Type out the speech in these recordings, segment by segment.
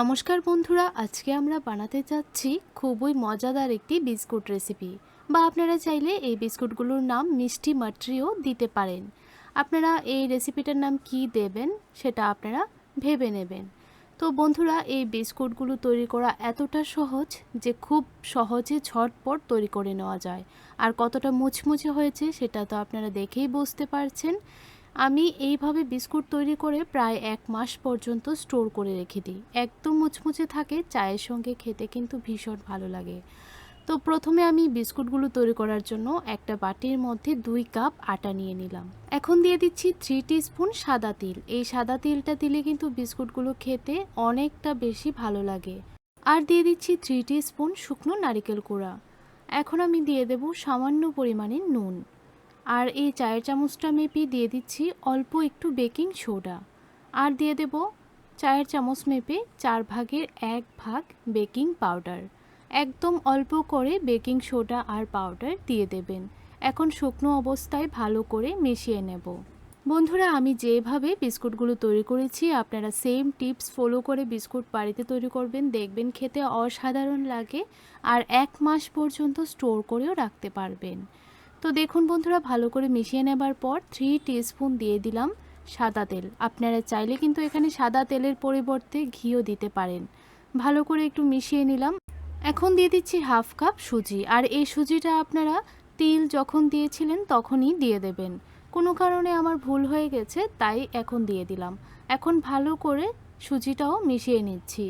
নমস্কার বন্ধুরা, আজকে আমরা বানাতে যাচ্ছি খুবই মজাদার একটি বিস্কুট রেসিপি বা আপনারা চাইলে এই বিস্কুটগুলোর নাম মিষ্টি মাট্রিও দিতে পারেন। আপনারা এই রেসিপিটার নাম কি দেবেন সেটা আপনারা ভেবে নেবেন। তো বন্ধুরা, এই বিস্কুটগুলো তৈরি করা এতটা সহজ যে খুব সহজে ঝটপট তৈরি করে নেওয়া যায়। আর কতটা মুচমুচে হয়েছে সেটা তো আপনারা দেখেই বুঝতে পারছেন। আমি এইভাবে বিস্কুট তৈরি করে প্রায় এক মাস পর্যন্ত স্টোর করে রেখে দিই। একদম মুচমুচে থাকে, চায়ের সঙ্গে খেতে কিন্তু ভীষণ ভালো লাগে। তো প্রথমে আমি বিস্কুটগুলো তৈরি করার জন্য একটা বাটির মধ্যে দুই কাপ আটা নিয়ে নিলাম। এখন দিয়ে দিচ্ছি থ্রি স্পুন সাদা তিল। এই সাদা তিলটা দিলে কিন্তু বিস্কুটগুলো খেতে অনেকটা বেশি ভালো লাগে। আর দিয়ে দিচ্ছি থ্রি স্পুন শুকনো নারিকেল কুড়া। এখন আমি দিয়ে দেব সামান্য পরিমাণে নুন। আর এই চায়ের চামচটা মেপে দিয়ে দিচ্ছি অল্প একটু বেকিং সোডা। আর দিয়ে দেব চায়ের চামচ মেপে চার ভাগের এক ভাগ বেকিং পাউডার। একদম অল্প করে বেকিং সোডা আর পাউডার দিয়ে দেবেন। এখন শুকনো অবস্থায় ভালো করে মিশিয়ে নেব। বন্ধুরা, আমি যেভাবে বিস্কুটগুলো তৈরি করেছি, আপনারা সেম টিপস ফলো করে বিস্কুট বাড়িতে তৈরি করবেন, দেখবেন খেতে অসাধারণ লাগে আর এক মাস পর্যন্ত স্টোর করেও রাখতে পারবেন। তো দেখুন বন্ধুরা, ভালো করে মিশিয়ে নেবার পর থ্রি স্পুন দিয়ে দিলাম সাদা তেল। আপনারা চাইলে কিন্তু এখানে সাদা তেলের পরিবর্তে ঘিও দিতে পারেন। ভালো করে একটু মিশিয়ে নিলাম। এখন দিয়ে দিচ্ছি হাফ কাপ সুজি। আর এই সুজিটা আপনারা তিল যখন দিয়েছিলেন তখনই দিয়ে দেবেন। কোনো কারণে আমার ভুল হয়ে গেছে, তাই এখন দিয়ে দিলাম। এখন ভালো করে সুজিটাও মিশিয়ে নিচ্ছি।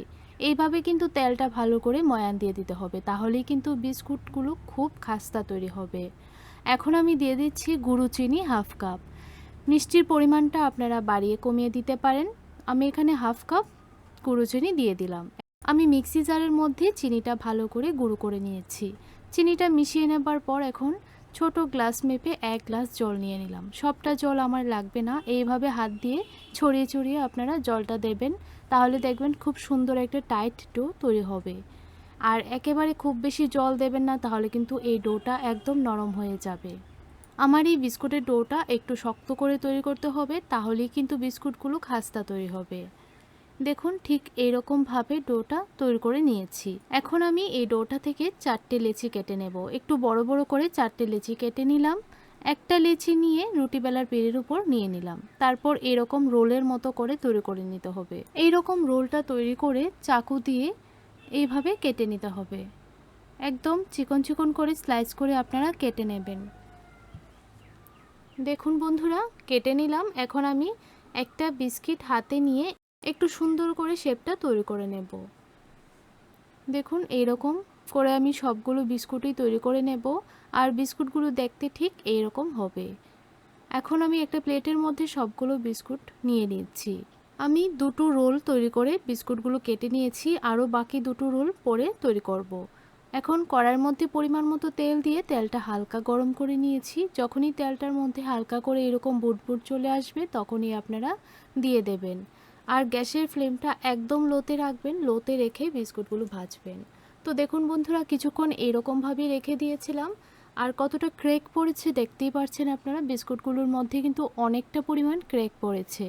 এইভাবে কিন্তু তেলটা ভালো করে ময়ান দিয়ে দিতে হবে। তাহলেই কিন্তু বিস্কুটগুলো খুব খাস্তা তৈরি হবে। এখন আমি দিয়ে দিচ্ছি গুঁড়ো চিনি হাফ কাপ। মিষ্টির পরিমাণটা আপনারা বাড়িয়ে কমিয়ে দিতে পারেন। আমি এখানে হাফ কাপ গুঁড়ো চিনি দিয়ে দিলাম। আমি মিক্সি জারের মধ্যে চিনিটা ভালো করে গুঁড়ো করে নিয়েছি। চিনিটা মিশিয়ে নেবার পর এখন ছোট গ্লাস মেপে এক গ্লাস জল নিয়ে নিলাম। সবটা জল আমার লাগবে না। এইভাবে হাত দিয়ে ছড়িয়ে ছড়িয়ে আপনারা জলটা দেবেন। তাহলে দেখবেন খুব সুন্দর একটা টাইট ডো তৈরি হবে। আর একেবারে খুব বেশি জল দেবেন না, তাহলে কিন্তু এই ডোটা একদম নরম হয়ে যাবে। আমার এই বিস্কুটের ডোটা একটু শক্ত করে তৈরি করতে হবে, তাহলেই কিন্তু বিস্কুটগুলো খাস্তা তৈরি হবে। দেখুন, ঠিক এইরকমভাবে ডোটা তৈরি করে নিয়েছি। এখন আমি এই ডোটা থেকে চারটে লেচি কেটে নেব। একটু বড় বড় করে চারটে লেচি কেটে নিলাম। একটা লেচি নিয়ে রুটি বেলার পেড়ের উপর নিয়ে নিলাম। তারপর এরকম রোলের মতো করে তৈরি করে নিতে হবে। এই রকম রোলটা তৈরি করে চাকু দিয়ে এইভাবে কেটে নিতে হবে। একদম চিকন চিকন করে স্লাইস করে আপনারা কেটে নেবেন। দেখুন বন্ধুরা, কেটে নিলাম। এখন আমি একটা বিস্কিট হাতে নিয়ে একটু সুন্দর করে শেপটা তৈরি করে নেব। দেখুন, এইরকম করে আমি সবগুলো বিস্কুটই তৈরি করে নেব। আর বিস্কুটগুলো দেখতে ঠিক এইরকম হবে। এখন আমি একটা প্লেটের মধ্যে সবগুলো বিস্কুট নিয়ে নিচ্ছি। আমি দুটো রোল তৈরি করে বিস্কুটগুলো কেটে নিয়েছি, আরও বাকি দুটো রোল পরে তৈরি করব। এখন কড়ার মধ্যে পরিমাণ মতো তেল দিয়ে তেলটা হালকা গরম করে নিয়েছি। যখনই তেলটার মধ্যে হালকা করে এরকম বুটবুট চলে আসবে, তখনই আপনারা দিয়ে দেবেন। আর গ্যাসের ফ্লেমটা একদম লোতে রাখবেন, লোতে রেখে বিস্কুটগুলো ভাজবেন। তো দেখুন বন্ধুরা, কিছুক্ষণ এরকমভাবেই রেখে দিয়েছিলাম। আর কতটা ক্রেক পড়েছে দেখতেই পারছেন আপনারা, বিস্কুটগুলোর মধ্যে কিন্তু অনেকটা পরিমাণ ক্রেক পড়েছে।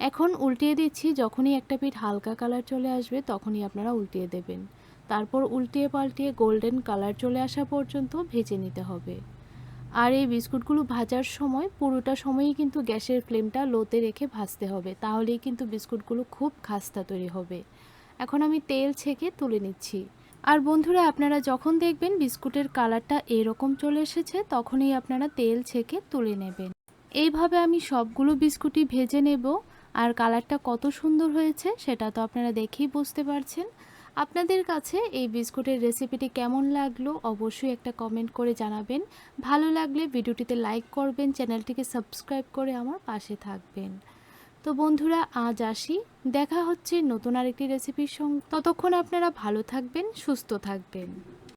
এখন উল্টিয়ে দিচ্ছি, যখনই একটা পিঠ হালকা কালার চলে আসবে তখনই আপনারা উল্টিয়ে দেবেন। তারপর উল্টিয়ে পাল্টিয়ে গোল্ডেন কালার চলে আসা পর্যন্ত ভেজে নিতে হবে। আর এই বিস্কুটগুলো ভাজার সময় পুরোটা সময়ই কিন্তু গ্যাসের ফ্লেমটা লোতে রেখে ভাজতে হবে, তাহলেই কিন্তু বিস্কুটগুলো খুব খাস্তা তৈরি হবে। এখন আমি তেল ছেঁকে তুলে নিচ্ছি। আর বন্ধুরা, আপনারা যখন দেখবেন বিস্কুটের কালারটা এরকম চলে এসেছে, তখনই আপনারা তেল ছেঁকে তুলে নেবেন। এইভাবে আমি সবগুলো বিস্কুটই ভেজে নেব। আর কালারটা কত সুন্দর হয়েছে সেটা তো আপনারা দেখেই বুঝতে পারছেন। আপনাদের কাছে এই বিস্কুটের রেসিপিটি কেমন লাগল অবশ্যই একটা কমেন্ট করে জানাবেন। ভালো লাগলে ভিডিওটিতে লাইক করবেন, চ্যানেলটিকে সাবস্ক্রাইব করে আমার পাশে থাকবেন। তো বন্ধুরা, আজ আসি। দেখা হচ্ছে নতুন আরেকটি রেসিপির সঙ্গে। ততক্ষণ আপনারা ভালো থাকবেন, সুস্থ থাকবেন।